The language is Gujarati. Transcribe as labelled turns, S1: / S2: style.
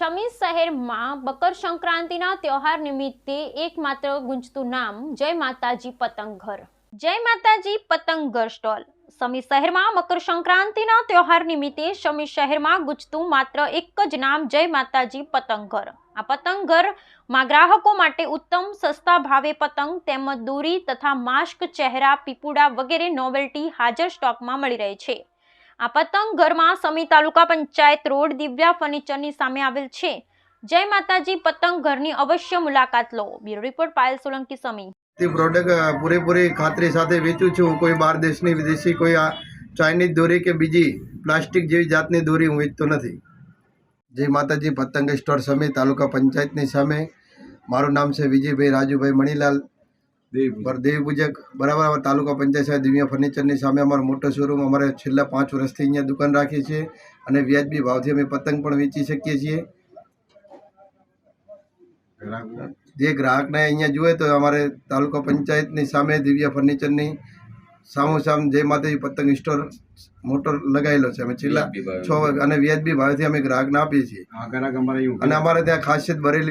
S1: મકર સંક્રાંતિના તહેવાર નિમિત્તે એકમાત્ર ગુંજતું નામ જય માતાજી પતંગ ઘર. જય માતાજી પતંગ ઘર સ્ટોલ. સમી શહેરમાં મકર સંક્રાંતિના તહેવાર નિમિત્તે સમી શહેરમાં ગુંજતું માત્ર એક જ નામ જય માતાજી પતંગ ઘર. આ પતંગ ઘરમાં ગ્રાહકો માટે ઉત્તમ, સસ્તા ભાવે પતંગ તેમજ દોરી તથા માસ્ક, ચહેરા, પીપુડા વગેરે નોવેલ્ટી હાજર સ્ટોકમાં મળી રહે છે. આ પતંગ ઘરમાં સમી તાલુકા પંચાયત રોડ દિવ્યા ફર્નિચરની સામે આવેલ છે. જય માતાજી, પતંગ ઘરની અવશ્ય મુલાકાત લો. Bureau report, Payal Solanki, Sami.
S2: તે પ્રોડક્ટ પૂરેપૂરી ખાતરી સાથે વેચું છું. કોઈ બહાર દેશની, વિદેશી, કોઈ ચાઇનીઝ દોરી કે બીજી પ્લાસ્ટિક જેવી જાતની દોરી હું વેચતો નથી. જય માતાજી, પતંગ સ્ટોર સમી તાલુકા પંચાયતની સામે. મારું નામ છે વિજયભાઈ રાજુભાઈ મણીલાલ. દેવી પૂજક બરાબર અમારા તાલુકા પંચાયત સાહેબ દિવ્યા ફર્નિચરની સામે અમારો મોટો શોરૂમ અમારે છેલ્લા પાંચ વર્ષથી અહીંયા દુકાન રાખીએ છીએ અને વ્યાજબી ભાવથી અમે પતંગ પણ વેચી શકીએ છીએ. જે ગ્રાહકને અહીંયા જોઈએ તો અમારે તાલુકા પંચાયતની સામે દિવ્યા ફર્નિચરની સામોસામ જય માતાજી પતંગ સ્ટોર મોટો લગાવેલો છે. અમે છેલ્લા છ વર્ષ અને વ્યાજબી ભાવેથી અમે ગ્રાહકને આપીએ છીએ. અને અમારે ત્યાં ખાસિયત ભરેલી